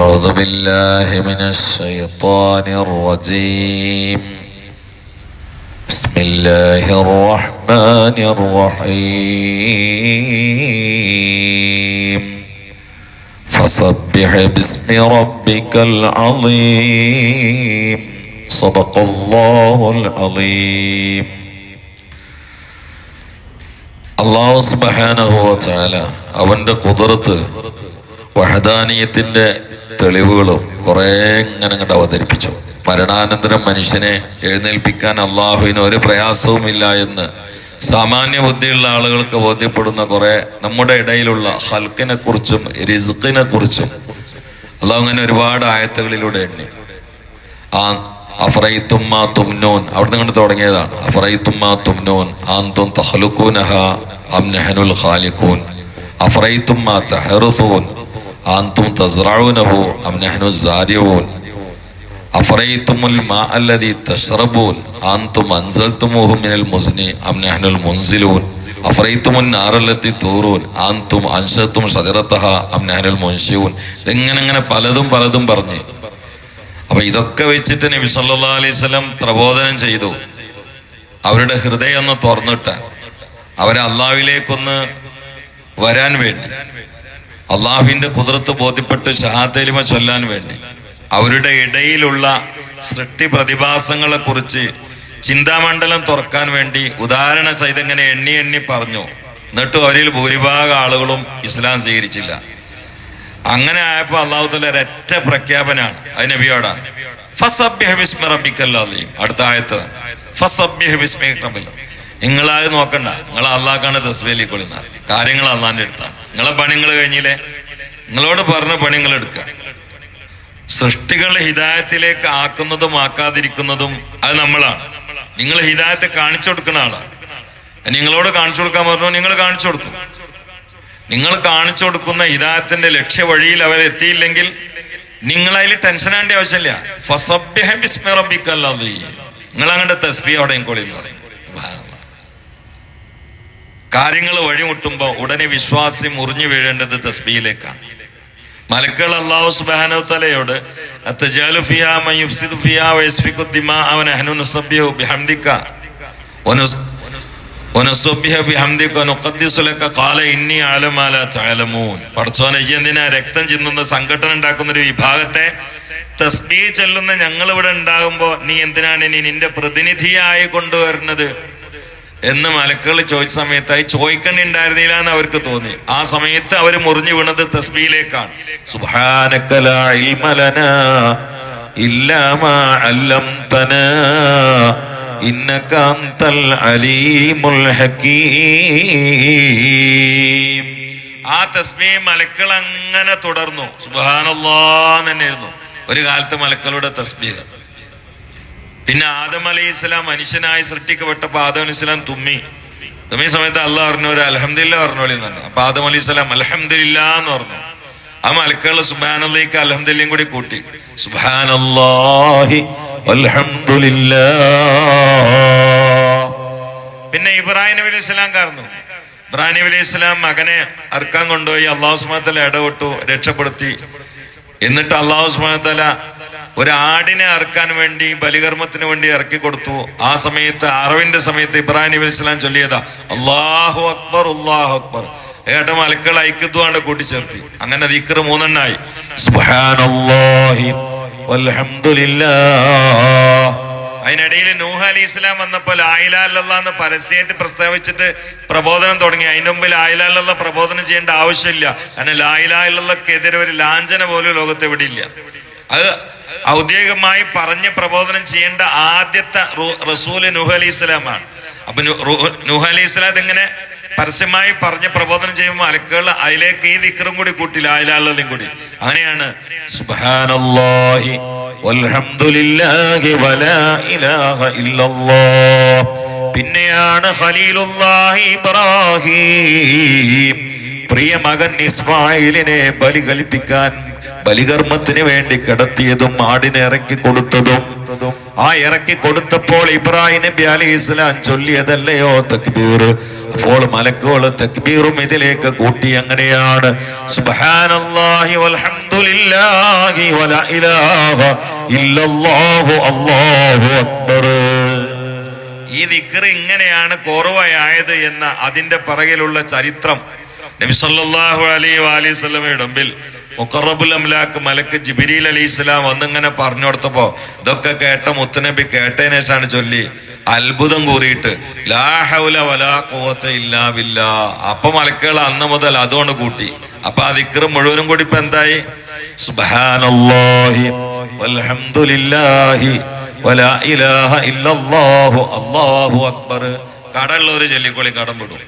أعوذ بالله من الشيطان الرجيم بسم الله الرحمن الرحيم فسبح باسم ربك العظيم صدق الله العظيم അള്ളാഹു സുബാനഹുവല അവന്റെ കുതിർത്ത് വഹദാനീയത്തിന്റെ തെളിവുകളും കുറെ ഇങ്ങനെ അങ്ങോട്ട് അവതരിപ്പിച്ചു. മരണാനന്തരം മനുഷ്യനെ എഴുന്നേൽപ്പിക്കാൻ അള്ളാഹുവിന് ഒരു പ്രയാസവുമില്ല എന്ന് സാമാന്യ ബുദ്ധിയുള്ള ആളുകൾക്ക് ബോധ്യപ്പെടുന്ന കുറെ നമ്മുടെ ഇടയിലുള്ള ഹൽക്കിനെ കുറിച്ചും റിസ്ഖിനെ കുറിച്ചും അള്ളാഹു അങ്ങനെ ഒരുപാട് ആയത്തുകളിലൂടെ എണ്ണി. ആ അഫറൈത്തുമ്മ തുംനോൻ. അവിടെ നിന്ന് തുടങ്ങിയതാണ്. അഫറൈത്തുമ്മ തുംനോൻ. ആന്തും തഹ്ലുക്കൂനഹ അം നഹനുൽ ഖാലിഖൂൻ. അഫറൈത്തുമ്മ തഹറുസൂൻ. ആന്തും തസ്റഊനഹു അം നഹ്നു സാരിഊൻ. അഫറൈത്തുമുൽ മാ അല്ലദി തശ്റബൂൻ ആന്തും അൻസൽതുമൂഹു മിനൽ മുസ്നി അം നഹ്നുൽ മുൻസിലൂൻ. അഫറൈത്തുമുൻ നാറല്ലത്തി തൂറൂൻ. ആന്തും അൻഷത്തും ഷജറത്തഹ അം നഹ്നുൽ മുൻഷിഊൻ ഇങ്ങനെ ഇങ്ങനെ പലതും പലതും പറഞ്ഞ്. അപ്പൊ ഇതൊക്കെ വെച്ചിട്ട് നബി സല്ലാ അലൈഹി സ്വലം പ്രബോധനം ചെയ്തു. അവരുടെ ഹൃദയം ഒന്ന് തുറന്നിട്ടാൻ അവരെ അള്ളാവിലേക്കൊന്ന് വരാൻ വേണ്ടി. അള്ളാഹുവിന്റെ കുതിർത്ത് ബോധ്യപ്പെട്ട് ഷഹാദലിമ ചൊല്ലാൻ വേണ്ടി. അവരുടെ ഇടയിലുള്ള സൃഷ്ടി പ്രതിഭാസങ്ങളെ കുറിച്ച് ചിന്താമണ്ഡലം തുറക്കാൻ വേണ്ടി ഉദാഹരണ സഹിതം ഇങ്ങനെ എണ്ണി എണ്ണി പറഞ്ഞു. എന്നിട്ടും അവരിൽ ഭൂരിഭാഗം ആളുകളും ഇസ്ലാം സ്വീകരിച്ചില്ല. അങ്ങനെ ആയപ്പോ അള്ളാഹു തല ഒരൊറ്റ പ്രഖ്യാപനാണ്. അത് നബിയോടാണ്. അടുത്ത ആയത്ത്. നിങ്ങളായത് നോക്കണ്ട. നിങ്ങൾ അള്ളാഹ്ക്കാണ് തസ്ബേലി കൊള്ളുന്ന കാര്യങ്ങൾ അള്ളാന്റെ അടുത്താണ്. നിങ്ങളെ പണികൾ കഴിഞ്ഞില്ലേ? നിങ്ങളോട് പറഞ്ഞ പണികൾ എടുക്കുക. സൃഷ്ടികളെ ഹിതായത്തിലേക്ക് ആക്കുന്നതും ആക്കാതിരിക്കുന്നതും അത് നമ്മളാണ്. നിങ്ങൾ ഹിതായത്തെ കാണിച്ചു കൊടുക്കുന്ന ആളാണ്. നിങ്ങളോട് കാണിച്ചു കൊടുക്കാൻ പറഞ്ഞു നിങ്ങൾ കാണിച്ചു കൊടുക്കും. നിങ്ങൾ കാണിച്ചു കൊടുക്കുന്ന ഹിതായത്തിന്റെ ലക്ഷ്യ വഴിയിൽ അവർ എത്തിയില്ലെങ്കിൽ നിങ്ങൾ അതിൽ ടെൻഷൻ ആവേണ്ട ആവശ്യമില്ല. നിങ്ങൾ അങ്ങോട്ട് തസ്ബി അവിടെ കൊള്ളി എന്ന് പറയും. കാര്യങ്ങൾ വഴിമുട്ടുമ്പോൾ ഉടനെ വിശ്വാസി മുറിഞ്ഞു വീഴേണ്ടത് തസ്ബിയിലേക്കാണ് മലക്കൾ അള്ളാഹു സുബാനോ തലയോട് എന്തിനാ രക്തം ചിന്തുന്ന സംഘടന ഉണ്ടാക്കുന്ന ഒരു വിഭാഗത്തെ തസ്ബീ ചെല്ലുന്ന ഞങ്ങൾ ഇവിടെ ഉണ്ടാകുമ്പോ നീ എന്തിനാണ് ഇനി നിന്റെ പ്രതിനിധിയായി കൊണ്ടുവരുന്നത്? എന്ന് മലക്കുകൾ ചോദിച്ച സമയത്തായി ചോദിക്കണ്ടുണ്ടായിരുന്നില്ല എന്ന് അവർക്ക് തോന്നി. ആ സമയത്ത് അവർ മുറിഞ്ഞു വീണത് തസ്ബിയിലേക്കാണ് ആ തസ്ബീഹ് മലക്കൾ അങ്ങനെ തുടർന്നു സുബ്ഹാനല്ലാഹ് തന്നെയായിരുന്നു. ഒരു കാലത്ത് മലക്കളുടെ തസ്ബീഹ്. പിന്നെ ആദം അലൈഹി ഇസ്ലാം മനുഷ്യനായി സൃഷ്ടിക്കപ്പെട്ടപ്പോ ആദം അലൈഹി ഇസ്ലാം തുമ്മി. തുമ്മിയ സമയത്ത് അള്ളാഹ് പറഞ്ഞു ഒരു അലഹമില്ല പറഞ്ഞോളി പറഞ്ഞു. അപ്പൊ ആദം അലൈഹി ഇസ്ലാം അലഹമില്ല എന്ന് പറഞ്ഞു. ആ മലക്കുള്ള സുബാനല്ലേക്ക് അലഹമില്ലയും കൂടി കൂട്ടി. സുബാനല്ലാഹി പിന്നെ ഇബ്രാഹിം നബി അലൈഹി സ്വലാം കാരണം ഇബ്രാഹിം നബി അലൈഹി സ്വലാം മകനെ അർക്കാൻ കൊണ്ടുപോയി. അള്ളാഹു സുബാനത്തല ഇടപെട്ടു രക്ഷപ്പെടുത്തി. എന്നിട്ട് അള്ളാഹു സുബാനത്തല ഒരു ആടിനെ അറുക്കാൻ വേണ്ടി ബലികർമ്മത്തിന് വേണ്ടി ഇറക്കി കൊടുത്തു. ആ സമയത്ത് അറിവിന്റെ സമയത്ത് ഇബ്രാഹിം നബി ഇസ്ലാം ചൊല്ലിയതാ അള്ളാഹു അക്ബർ അള്ളാഹു അക്ബർ. ഏട്ടം മലക്കൾ ഐക്യത്വാണ്ട് കൂട്ടിച്ചേർത്തി. അങ്ങനെ ദിക്കർ മൂന്നെണ്ണായി. അതിനിടയിൽ നൂഹ അലി ഇസ്ലാം വന്നപ്പോൾ ലായിലാലുള്ള എന്ന് പരസ്യമായിട്ട് പ്രസ്താവിച്ചിട്ട് പ്രബോധനം തുടങ്ങി. അതിന് മുമ്പിൽ ലായിലാലുള്ള പ്രബോധനം ചെയ്യേണ്ട ആവശ്യമില്ല. കാരണം ലായിലാലുള്ളക്കെതിരെ ഒരു ലാഞ്ചന പോലും ലോകത്ത് എവിടെ ഇല്ല അത് ഔദ്യോഗികമായി പറഞ്ഞ് പ്രബോധനം ചെയ്യേണ്ട ആദ്യത്തെ റസൂൽ നുഹ് അലി ഇസ്ലാമാണ് അപ്പൊ നുഹ് അലി ഇസ്ലാം ഇങ്ങനെ പരസ്യമായി പറഞ്ഞ് പ്രബോധനം ചെയ്യുമ്പോൾ അലക്കുകൾ അതിലേക്ക് ഈ ദിക്കറും കൂടി കൂട്ടി ലായിലാളും കൂടി. അങ്ങനെയാണ് വൽഹംദുലില്ലാഹി വലാ ഇലാഹ ഇല്ലല്ലാഹ്. പിന്നെയാണ് ഖലീലുല്ലാഹി ഇബ്രാഹിം. പ്രിയ മകൻ ഇസ്മായിലിനെ ബലി കൽപ്പിക്കാൻ ബലികർമ്മത്തിന് വേണ്ടി കിടത്തിയതും ആടിനെ ഇറക്കി കൊടുത്തതും ആ ഇറക്കി കൊടുത്തപ്പോൾ ഇബ്രാഹിം നബി അലി ഇസ്ലാം ചൊല്ലിയതല്ലയോ തക്ബീർ. അപ്പോൾ മലക്കുകൾ തക്ബീറും ഇതിലേക്ക് കൂട്ടി അങ്ങനെയാണ്. സുബ്ഹാനല്ലാഹി വൽഹംദുലില്ലാഹി വലാ ഇലാഹ ഇല്ലല്ലാഹു അല്ലാഹു അക്ബർ. ഈ ദിക്ർ ഇങ്ങനെയാണ് കോറുവയായത് എന്ന അതിന്റെ പിറകിലുള്ള ചരിത്രം നബി സല്ലല്ലാഹു അലൈഹി വസല്ലമയുടെ മുമ്പിൽ മുഖറബുൽ അംലാക്ക് മലക്ക് ജിബിരിൽ അലി ഇസ്ലാം വന്നിങ്ങനെ പറഞ്ഞു കൊടുത്തപ്പോ ഇതൊക്കെ കേട്ട മുത്തനബി കേട്ടതിനെ ശേഷമാണ് ചൊല്ലി അത്ഭുതം കൂറിയിട്ട് വലാ ഇല്ലാ ബില്ലാ. അപ്പൊ മലക്കുകൾ അന്ന് മുതൽ അതുകൊണ്ട് കൂട്ടി. അപ്പൊ ആ ദിക്ർ മുഴുവനും കൂടി ഇപ്പൊ എന്തായി? സുബ്ഹാനല്ലാഹി വൽഹംദുലില്ലാഹി വലാ ഇലാഹ ഇല്ലല്ലാഹു. അല്ലാഹു അക്ബർ. കടം വിടും.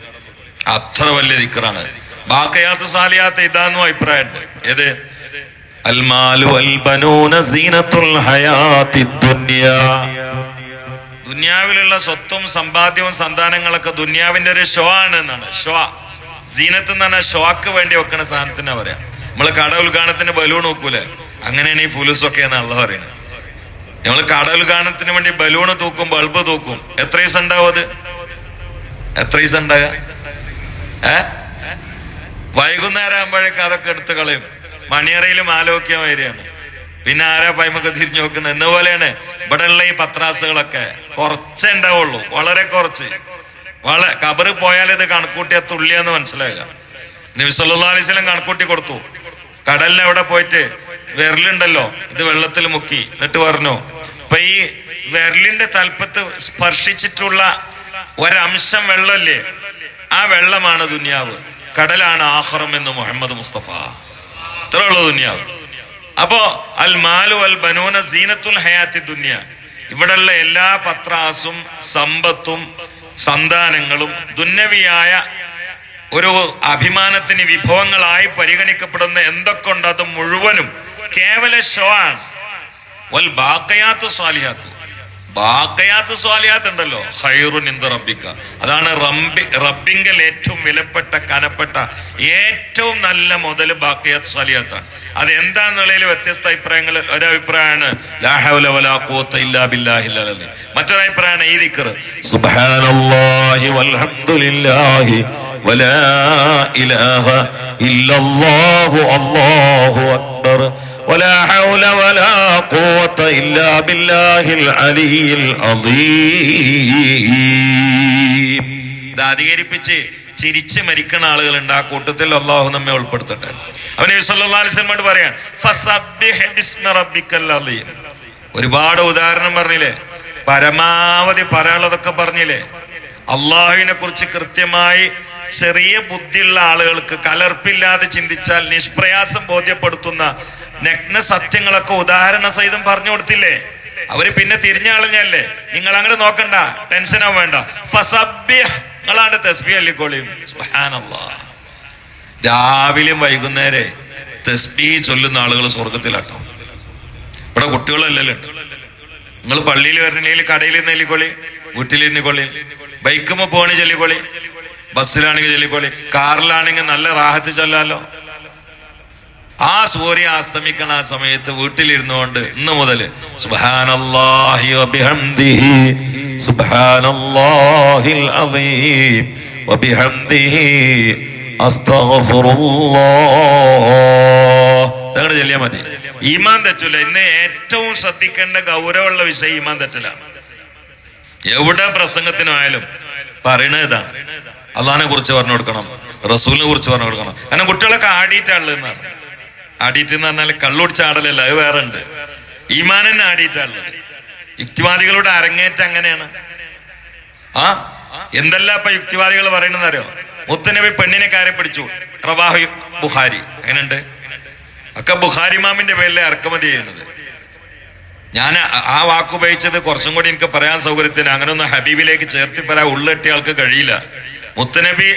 അത്ര വലിയ ദിക്റാണ്. ബാക്കയാത്ത് സാലിയാത്ത് ഇതാന്നു അഭിപ്രായമുണ്ട് ഏത്? അൽമാലു അൽബനൂന സീനത്തുൽ ഹയാത്തി ദുനിയാ. ദുനിയാവിലുള്ള സ്വത്തും സമ്പാദ്യവും സന്താനങ്ങളൊക്കെ ദുനിയാവിന്റെ ഒരു ഷോ ആണ് എന്നാണ്. ഷോ. സീനത്ത് എന്ന് പറഞ്ഞാൽ ഷോക്ക് വേണ്ടി വെക്കണ സാധനത്തിനാ പറയാ. നമ്മൾ കട ഉദ്ഘാടനത്തിന് ബലൂൺ നോക്കൂലെ അങ്ങനെയാണ് ഈ ഫുലുസൊക്കെ എന്നുള്ളത് പറയുന്നത്. നമ്മൾ കട ഉദ്ഘാടനത്തിന് വേണ്ടി ബലൂൺ തൂക്കും ബൾബ് തൂക്കും. എത്ര ദിവസം ഉണ്ടാവും അത്? എത്ര ദിവസം ഉണ്ടാകുക ഏ? വൈകുന്നേരം ആകുമ്പോഴേക്ക് അതൊക്കെ എടുത്ത് കളയും. മണിയറയിലും മാലോക്യം വരികയാണ്. പിന്നെ ആരാ പൈമൊക്കെ തിരിഞ്ഞു നോക്കുന്നത്? എന്ന പോലെയാണ് ഇവിടെ ഉള്ള ഈ പത്രാസുകളൊക്കെ. കുറച്ചേ ഉണ്ടാവുള്ളൂ. വളരെ കുറച്ച്. വള കബറ് പോയാൽ ഇത് കണക്കൂട്ടിയ തുള്ളിയെന്ന് മനസ്സിലാകുക നബിസല്ലാ കണക്കൂട്ടി കൊടുത്തു. കടലിന് അവിടെ പോയിട്ട് വിരലുണ്ടല്ലോ. ഇത് വെള്ളത്തിൽ മുക്കി. എന്നിട്ട് പറഞ്ഞു ഇപ്പൊ ഈ വിരലിന്റെ തലപ്പത്ത് സ്പർശിച്ചിട്ടുള്ള ഒരംശം വെള്ളമല്ലേ? ആ വെള്ളമാണ് ദുനിയാവ്. കടലാണ് ആഹ്റം എന്ന് മുഹമ്മദ് മുസ്തഫ. ഇത്ര ഉള്ള ദുനിയാവ് അപ്പോ അൽ മാലു അൽ ബനൂന സീനത്തുൽ ഹയാത്തി ദുനിയ. ഇവിടെയുള്ള എല്ലാ പത്രാസും സമ്പത്തും സന്താനങ്ങളും ദുന്നവിയായ ഒരു അഭിമാനത്തിന് വിഭവങ്ങളായി പരിഗണിക്കപ്പെടുന്ന എന്തൊക്കെ ഉണ്ട് അത് മുഴുവനും കേവല ഷോ ആണ്. വൽ ബാക്കയാത്ത് സ്വാലിയാത്ത് ബാക്കയാത്ത് സ്വാലിയാത്ത് ഉണ്ടല്ലോ ഹൈറു നിന്ദ റബ്ബിക്ക അതാണ് റബ്ബി റബ്ബിങ്കൽ ഏറ്റവും വിലപ്പെട്ട കനപ്പെട്ട ഏറ്റവും നല്ല മുതൽ ബാക്കയാത്ത് സ്വാലിയാത്താണ്. അത് എന്താന്നുള്ളതിൽ വ്യത്യസ്ത അഭിപ്രായങ്ങൾ ഒരഭിപ്രായമാണ് ലാ ഹൗല വലാ ഖുവത ഇല്ലാ ബില്ലാഹി അലി മറ്റൊരു അഭിപ്രായമാണ് ഈ ദിക്ർ സുബ്ഹാനല്ലാഹി വൽഹംദുലില്ലാഹി വലാ ഇലാഹ ഇല്ലല്ലാഹു അല്ലാഹു അക്ബർ. ولا حول ولا قوة إلا بالله العلي العظيم ഇത് അധികരിപ്പിച്ച് ചിരിച്ച് മരിക്കുന്ന ആളുകളുണ്ട് ആ കൂട്ടത്തിൽ അള്ളാഹു നമ്മെ ഉൾപ്പെടുത്തട്ടെ അവൻ അലിസ്ലമോട് പറയാൻ ഫസബ്ബിഹ് ബിസ്മി റബ്ബിക്കൽ അലീം. ഒരുപാട് ഉദാഹരണം പറഞ്ഞില്ലേ പരമാവധി പറയാനുള്ളതൊക്കെ പറഞ്ഞില്ലേ അള്ളാഹുവിനെ കുറിച്ച് കൃത്യമായി ചെറിയ ബുദ്ധിയുള്ള ആളുകൾക്ക് കലർപ്പില്ലാതെ ചിന്തിച്ചാൽ നിഷ്പ്രയാസം ബോധ്യപ്പെടുത്തുന്ന നഗ്ന സത്യങ്ങളൊക്കെ ഉദാഹരണ സഹിതം പറഞ്ഞു കൊടുത്തില്ലേ? അവർ പിന്നെ തിരിഞ്ഞളഞ്ഞല്ലേ? നിങ്ങൾ അങ്ങോട്ട് നോക്കണ്ട ടെൻഷനോ വേണ്ട. നിങ്ങളാണ് തസ്ബി അല്ലിക്കോളിയും രാവിലെയും വൈകുന്നേരെ തസ്ബി ചൊല്ലുന്ന ആളുകൾ സ്വർഗത്തിലാട്ടോ ഇവിടെ കുട്ടികളല്ലല്ലോ. നിങ്ങൾ പള്ളിയിൽ വരണില്ലെങ്കിൽ കടയിൽ നെല്ലിക്കൊള്ളി വീട്ടിൽ നിന്നിക്കൊള്ളി ബൈക്കുമ്പോ പോണി ചൊല്ലിക്കൊള്ളി ബസ്സിലാണെങ്കിൽ ചൊല്ലിക്കൊള്ളി കാറിലാണെങ്കിൽ നല്ല റാഹത്ത് ചൊല്ലാലോ. ആ സൂര്യ അസ്തമിക്കണ ആ സമയത്ത് വീട്ടിലിരുന്നുകൊണ്ട് ഇന്ന് മുതൽ അങ്ങനെ മതി. ഈമാൻ തെറ്റില്ല ഇന്ന് ഏറ്റവും ശ്രദ്ധിക്കേണ്ട ഗൗരവമുള്ള വിഷയം ഈമാൻ തെറ്റലാണ്. എവിടെ പ്രസംഗത്തിനായാലും പറയണതാണ് അള്ളഹാനെ കുറിച്ച് പറഞ്ഞു കൊടുക്കണം. റസൂലിനെ കുറിച്ച് പറഞ്ഞു കൊടുക്കണം. കാരണം കുട്ടികളൊക്കെ ആടിയിട്ടാണല്ലോ എന്ന് പറഞ്ഞു ആടിയിട്ട് എന്ന് പറഞ്ഞാൽ കള്ളോടിച്ച ആടലല്ല അത് വേറെ ഉണ്ട് ഈമാൻ തന്നെ ആടിയിട്ടാണുള്ളത് യുക്തിവാദികളുടെ അരങ്ങേറ്റം അങ്ങനെയാണ്. ആ എന്തെല്ലാം ഇപ്പൊ യുക്തിവാദികൾ പറയണെന്ന് അറിയോ മുത്തനബി പെണ്ണിനെ കാര്യം പിടിച്ചു. റവാഹു ബുഹാരി അങ്ങനെയുണ്ട് ഒക്കെ ബുഹാരി മാമിന്റെ പേരിലെ ഇറക്കുമതി ചെയ്യുന്നത്. ഞാൻ ആ- വാക്കുപയോഗിച്ചത് കുറച്ചും കൂടി എനിക്ക് പറയാൻ സൗകര്യത്തിന്. അങ്ങനെ ഒന്ന് ഹബീബിലേക്ക് ചേർത്തി പറയാൻ ഉള്ളെട്ടിയ ആൾക്ക് കഴിയില്ല. മുത്തനബി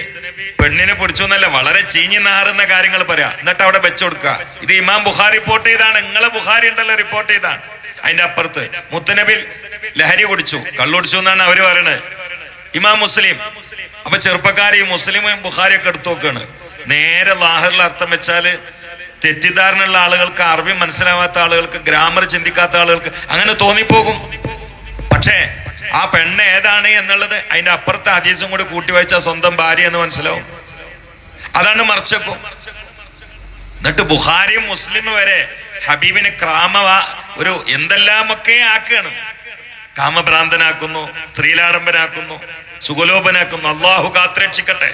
പെണ്ണിനെ പിടിച്ചു എന്നല്ല വളരെ ചീഞ്ഞു നാറുന്ന കാര്യങ്ങൾ പറയാം. എന്നിട്ട് അവിടെ വെച്ചു കൊടുക്കുക. ഇത് ഇമാം ബുഖാരി റിപ്പോർട്ട് ചെയ്താണ്. നിങ്ങളെ ബുഖാരി ഉണ്ടല്ലോ റിപ്പോർട്ട് ചെയ്താണ്. അതിന്റെ അപ്പുറത്ത് മുത്തനബിൽ ലഹരി കുടിച്ചു. കള്ളുടിച്ചു എന്നാണ് അവർ പറയണത്. ഇമാം മുസ്ലിം. അപ്പൊ ചെറുപ്പക്കാരി മുസ്ലിമും ബുഖാരിയൊക്കെ എടുത്തു നോക്കാണ്. നേരെ ലാഹറിൽ അർത്ഥം വെച്ചാൽ തെറ്റിദ്ധാരണയുള്ള ആളുകൾക്ക് അറബി മനസ്സിലാവാത്ത ആളുകൾക്ക് ഗ്രാമർ ചിന്തിക്കാത്ത ആളുകൾക്ക് അങ്ങനെ തോന്നിപ്പോകും. പക്ഷേ ആ പെണ്ണ് ഏതാണ് എന്നുള്ളത് അതിന്റെ അപ്പുറത്തെ ഹദീസും കൂടി കൂട്ടി വെച്ച സ്വന്തം ഭാര്യ എന്ന് മനസ്സിലാവും. അതാണ് മറിച്ചക്കും എന്നിട്ട് ബുഹാരിയും മുസ്ലിം വരെ ഹബീബിന് ക്രാമ ഒരു എന്തെല്ലാമൊക്കെ ആക്കുകയാണ്. കാമഭ്രാന്തനാക്കുന്നു സ്ത്രീലാഡംബനാക്കുന്നു സുഗലോപനാക്കുന്നു അള്ളാഹു കാത്രക്ഷിക്കട്ടെ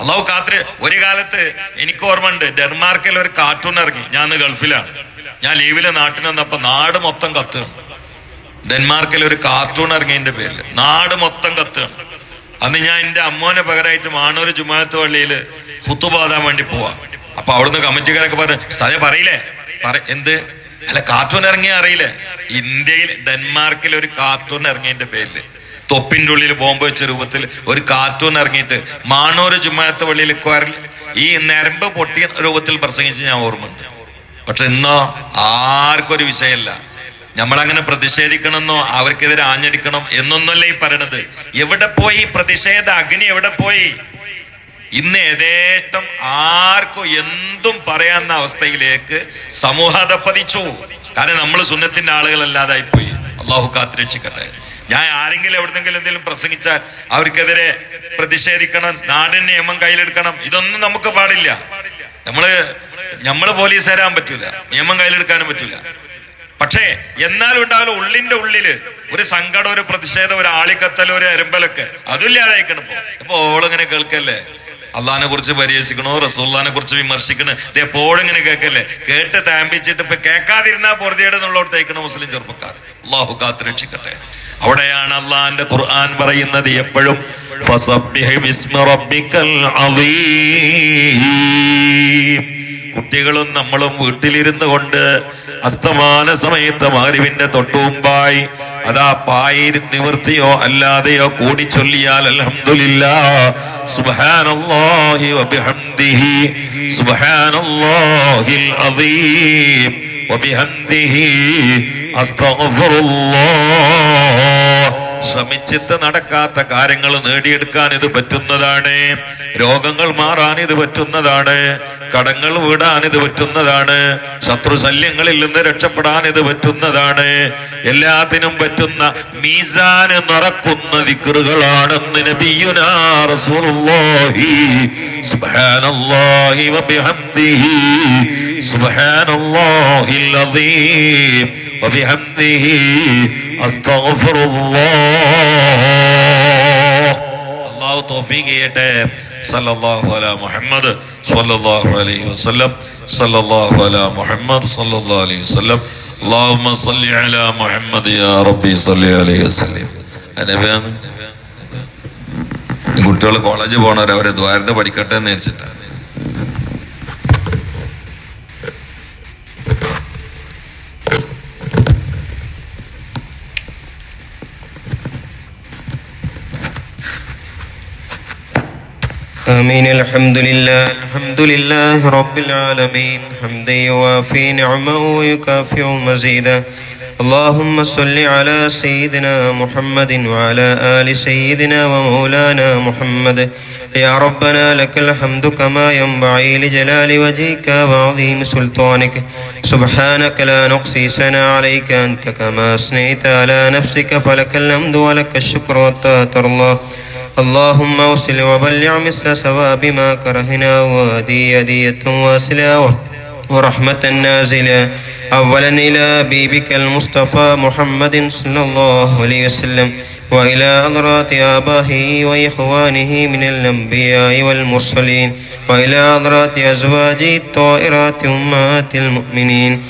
അള്ളാഹു കാത്തിരി ഒരു കാലത്ത് എനിക്ക് ഓർമ്മയുണ്ട് ഡെൻമാർക്കിൽ ഒരു കാർട്ടൂൺ ഇറങ്ങി. ഞാൻ ഗൾഫിലാണ്. ഞാൻ ലീവിലെ നാട്ടിൽ വന്നപ്പോ നാട് മൊത്തം കത്തുകയാണ് ഡെൻമാർക്കിൽ ഒരു കാർട്ടൂൺ ഇറങ്ങിയതിന്റെ പേരിൽ. നാട് മൊത്തം കത്തുകയാണ് അന്ന് ഞാൻ എന്റെ അമ്മോനെ പകരമായിട്ട് മാണൂർ ജുമാത്ത് പള്ളിയിൽ ഹുത്തുബാതാൻ വേണ്ടി പോവാ. അപ്പൊ അവിടുന്ന് കമ്മിറ്റിക്കാരൊക്കെ പറഞ്ഞു സാറേ പറയില്ലേ? പറ എന്ത്? അല്ല കാർട്ടൂൺ ഇറങ്ങിയ അറിയില്ലേ? ഇന്ത്യയിൽ ഡെൻമാർക്കിൽ ഒരു കാർട്ടൂൺ ഇറങ്ങിയതിന്റെ പേരിൽ തൊപ്പിന്റെ ഉള്ളിൽ ബോംബ് വെച്ച രൂപത്തിൽ ഒരു കാർട്ടൂൺ ഇറങ്ങിയിട്ട് മാണൂർ ജുമാത്ത് പള്ളിയിൽ ഈ നരമ്പ് പൊട്ടിയ രൂപത്തിൽ പ്രസംഗിച്ച് ഞാൻ ഓർമ്മയുണ്ട്. പക്ഷെ ഇന്നോ ആർക്കൊരു വിഷയമല്ല. നമ്മളങ്ങനെ പ്രതിഷേധിക്കണമെന്നോ അവർക്കെതിരെ ആഞ്ഞടിക്കണം എന്നൊന്നല്ല ഈ പറയണത്? എവിടെ പോയി പ്രതിഷേധ അഗ്നി എവിടെ പോയി? ഇന്ന് യഥേഷ്ടം ആർക്കും എന്തും പറയാവുന്ന അവസ്ഥയിലേക്ക് സമൂഹത പതിച്ചു കാരണം നമ്മൾ സുന്നത്തിന്റെ ആളുകളല്ലാതായി പോയി അള്ളാഹു കാത്തിരക്ഷിക്കട്ടെ ഞാൻ ആരെങ്കിലും എവിടെന്നെങ്കിലും എന്തെങ്കിലും പ്രസംഗിച്ചാൽ അവർക്കെതിരെ പ്രതിഷേധിക്കണം നാടിന് നിയമം കയ്യിലെടുക്കണം ഇതൊന്നും നമുക്ക് പാടില്ല. നമ്മൾ നമ്മൾ പോലീസ് തരാൻ പറ്റൂല. നിയമം കയ്യിലെടുക്കാനും പറ്റൂല. പക്ഷേ എന്നാലും ഉണ്ടാവില്ല ഉള്ളിന്റെ ഉള്ളിൽ ഒരു സങ്കടം ഒരു പ്രതിഷേധം ഒരു ആളിക്കത്തൽ ഒരു അരുമ്പലൊക്കെ അതില്ലാതായിക്കണം ഇപ്പൊ. ഓളിങ്ങനെ കേൾക്കല്ലേ? അള്ളഹാനെ കുറിച്ച് പരിഹസിക്കണോ റസൂള്ളഹാനെ കുറിച്ച് വിമർശിക്കണോ? ഇത് എപ്പോഴും ഇങ്ങനെ കേൾക്കല്ലേ? കേട്ട് താമ്പിച്ചിട്ട് ഇപ്പൊ കേൾക്കാതിരുന്നാ പൊറുതിയുടെ എന്നുള്ളവർ തയ്ക്കണ മുസ്ലിം ചെറുപ്പക്കാർ. അള്ളാഹു കാത്ത് രക്ഷിക്കട്ടെ. അവിടെയാണ് അള്ളാഹാന്റെ ഖുർആൻ പറയുന്നത് എപ്പോഴും റബ്ബിക്കൽ. കുട്ടികളും നമ്മളും വീട്ടിലിരുന്നു കൊണ്ട് അസ്തമാന സമയത്ത് മാരിവിന്റെ തൊട്ടുമുമ്പായി അതാ പായിൽ നിവൃത്തിയോ അല്ലാതെയോ കൂടി ചൊല്ലിയാൽ സുബ്ഹാനല്ലാഹി വബിഹംദിഹി വബിഹംദിഹി അസ്തഗ്ഫിറുല്ലാഹ്. ശ്രമിച്ചിട്ട് നടക്കാത്ത കാര്യങ്ങൾ നേടിയെടുക്കാൻ ഇത് പറ്റുന്നതാണ്. രോഗങ്ങൾ മാറാൻ ഇത് പറ്റുന്നതാണ്. കടങ്ങൾ വീടാൻ ഇത് പറ്റുന്നതാണ് ശത്രു ശല്യങ്ങളിൽ നിന്ന് രക്ഷപ്പെടാൻ ഇത് പറ്റുന്നതാണ് എല്ലാത്തിനും പറ്റുന്ന മീസാന് നിറക്കുന്ന ദിക്റുകളാണെന്ന് നബിയുനാ റസൂലുള്ളാഹി സുബ്ഹാനല്ലാഹി വബിഹംദിഹി സുബ്ഹാനല്ലാഹിൽ അദീം وبحمده أستغفر الله അള്ളാഹു തോഫീ ചെയ്യട്ടെ. സല്ലല്ലാഹു മുഹമ്മദ് അലൈഹി വസല്ലം. സല്ലല്ലാഹു മുഹമ്മദ് അലൈഹി വസല്ലം. അല്ലാഹുമ്മ സല്ലി യാ റബ്ബി സല്ലി അലൈഹി വസല്ലം. കുട്ടികൾ കോളേജ് പോണവരെ അവരെ ദ്വാരത പഠിക്കട്ടെ എന്ന് വെച്ചിട്ടാണ് آمين. الحمد لله الحمد لله رب العالمين. حمدا يوافي نعمه ويكافئ مزيدا اللهم صل على سيدنا محمد وعلى آل سيدنا ومولانا محمد. يا ربنا لك الحمد كما ينبغي لجلال وجهك وعظيم سلطانك. سبحانك لا نقصي سنا عليك. أنت كما أثنيت على نفسك فلك الحمد ولك الشكر حتى ترضى. اللهم وصل وبلغ مثل ثواب ما كرهنا وهدي هدية واصلة ورحمة نازلة. أولا إلى حبيبك المصطفى محمد صلى الله عليه وسلم وإلى أضرات آبائه وإخوانه من الأنبياء والمرسلين وإلى أضرات أزواجه الطائرات أمهات المؤمنين.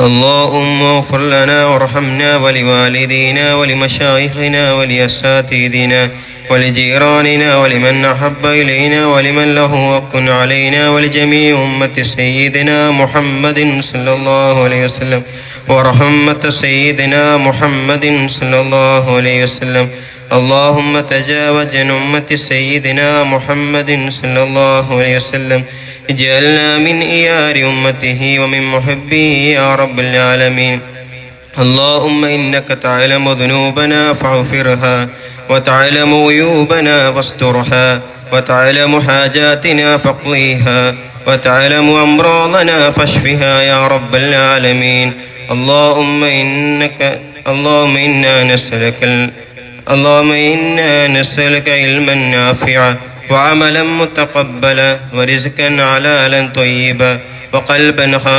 اللهم اغفر لنا وارحمنا ولوالدينا ولمشايخنا ولأساتذتنا ولجيراننا ولمن أحب إلينا ولمن له حق علينا ولجميع أمة سيدنا محمد صلى الله عليه وسلم ورحمة سيدنا محمد صلى الله عليه وسلم اللهم تجاوز عن أمة سيدنا محمد صلى الله عليه وسلم اجعلنا من إيار أمته ومن محبيه يا رب العالمين. اللهم إنك تعلم ذنوبنا فاغفرها وتعلم عيوبنا فاسترها وتعلم حاجاتنا فاقضيها وتعلم أمراضنا فاشفها يا رب العالمين. اللهم إنك اللهم إنا نسألك ال... اللهم إنا نسألك علما نافعا وعملا متقبلا ورزقا حلالا طيبا وقلبا خالصا